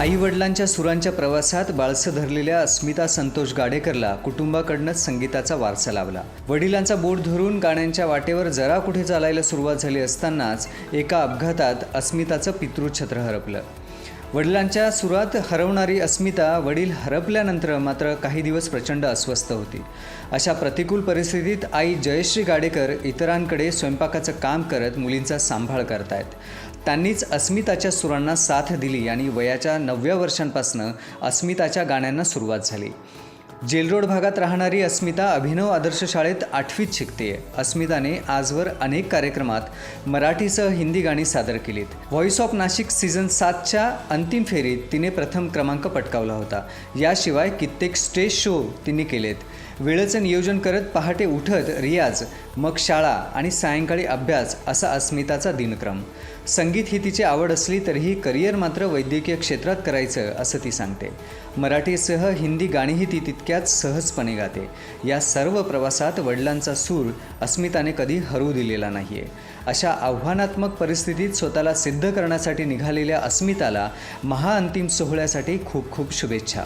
आईवडिलांच्या सुरांच्या प्रवासात बाळसं धरलेल्या अस्मिता संतोष गाडेकरला कुटुंबाकडनंच संगीताचा वारसा लाभला. वडिलांचा बोट धरून गाण्यांच्या वाटेवर जरा कुठे चालायला सुरुवात झाली असतानाच एका अपघातात अस्मिताचं पितृछत्र हरपलं. वडिलांच्या सुरात हरवणारी अस्मिता वडील हरपल्यानंतर मात्र काही दिवस प्रचंड अस्वस्थ होती. अशा प्रतिकूल परिस्थितीत आई जयश्री गाडेकर इतरांकडे स्वयंपाकाचं काम करत मुलींचा सांभाळ करतायत. त्यांनीच अस्मिताच्या सुरांना साथ दिली आणि वयाच्या नवव्या वर्षांपासनं अस्मिताच्या गाण्यांना सुरुवात झाली. जेलरोड भागात राहणारी अस्मिता अभिनव आदर्श शाळेत आठवीत शिकते. अस्मिताने आजवर अनेक कार्यक्रमात मराठीसह हिंदी गाणी सादर केलीत. व्हॉइस ऑफ नाशिक सीझन सातच्या अंतिम फेरीत तिने प्रथम क्रमांक पटकावला होता. याशिवाय कित्येक स्टेज शो तिने केलेत. वेळेचं नियोजन करत पहाटे उठत रियाज मग शाळा आणि सायंकाळी अभ्यास असा अस्मिताचा दिनक्रम. संगीत ही तिची आवड असली तरीही करिअर मात्र वैद्यकीय क्षेत्रात करायचं असं ती सांगते. मराठीसह हिंदी गाणीही ती तितक्याच सहजपणे गाते. या सर्व प्रवासात वडिलांचा सूर अस्मिताने कधी हरू दिलेला नाही आहे अशा आव्हानात्मक परिस्थितीत स्वतःला सिद्ध करण्यासाठी निघालेल्या अस्मिताला महाअंतिम सोहळ्यासाठी खूप खूप शुभेच्छा.